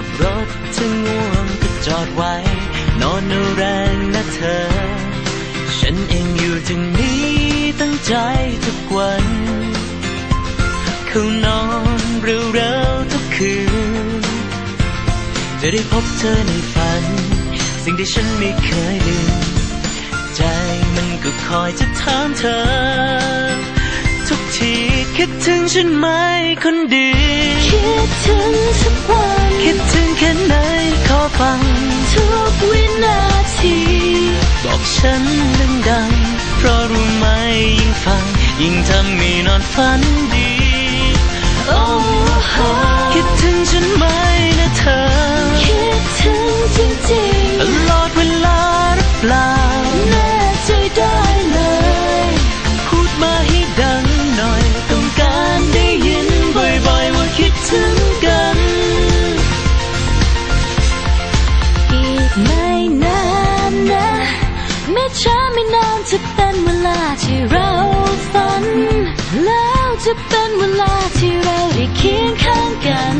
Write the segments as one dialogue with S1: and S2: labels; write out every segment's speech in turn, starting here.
S1: ขับรถถ้าง่วงก็จอดไว้ นอนแรงนะเธอ ฉันเองอยู่ตรงนี้ตั้งใจทุกวันเขานอนเร็วๆทุกคืน จะได้พบเธอในฝัน สิ่งที่ฉันไม่เคยลืม ใจมันก็คอยจะถามเธอ คิดถึงฉันไหมคนดี
S2: คิดถึงทุกวัน
S1: คิดถึงแค่ไหนขอฟัง
S2: ทุกวินาที
S1: บอกฉันดังๆ เพราะรู้ไหมยิ่งฟัง ยิ่งทำให้นอนฝันดี
S2: ที่เราฝัน แล้วจะเป็นเวลาที่เราได้เคียงข้างกัน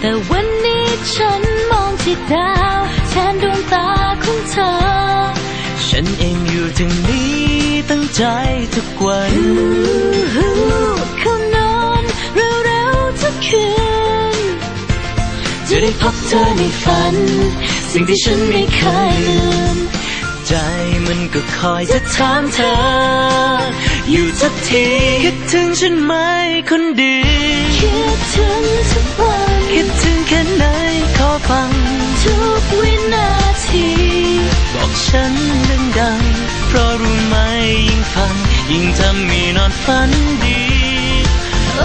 S2: แต่วันนี้ฉันมองที่ดาวแทนดวงตาของเธอ
S1: ฉันเองอยู่ตรงนี้ตั้งใจทุกวัน
S2: เขานอนเร็วๆทุกคืน
S1: จะได้พบเธอในฝัน สิ่งที่ฉันไม่เคยลืม ใจมันก็คอยจะถามเธอ อยู่ทุกทีคิดถึงฉันไหมคนดี
S2: คิดถึงทุกวัน
S1: คิดถึงแค่ไหนขอฟัง
S2: ทุกวินาที
S1: บอกฉันดังๆเพราะรู้ไหมยิ่งฟัง ยิ่งทำให้นอนฝันดี
S2: โ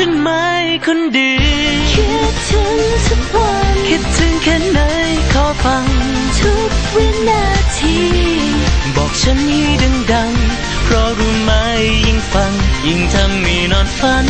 S2: ฉั
S1: นไหม
S2: คนดี
S1: คิดถึง
S2: ทุกวัน
S1: คิดถึงแค่ไหนขอฟัง
S2: ทุกวินาที
S1: บอกฉันให้ดังๆ เพราะรู้ไหมยิ่งฟัง ยิ่งทำให้นอนฝัน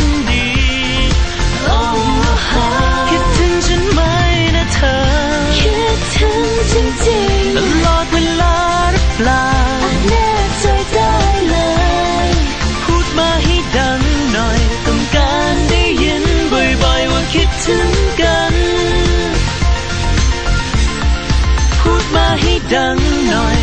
S1: 等待。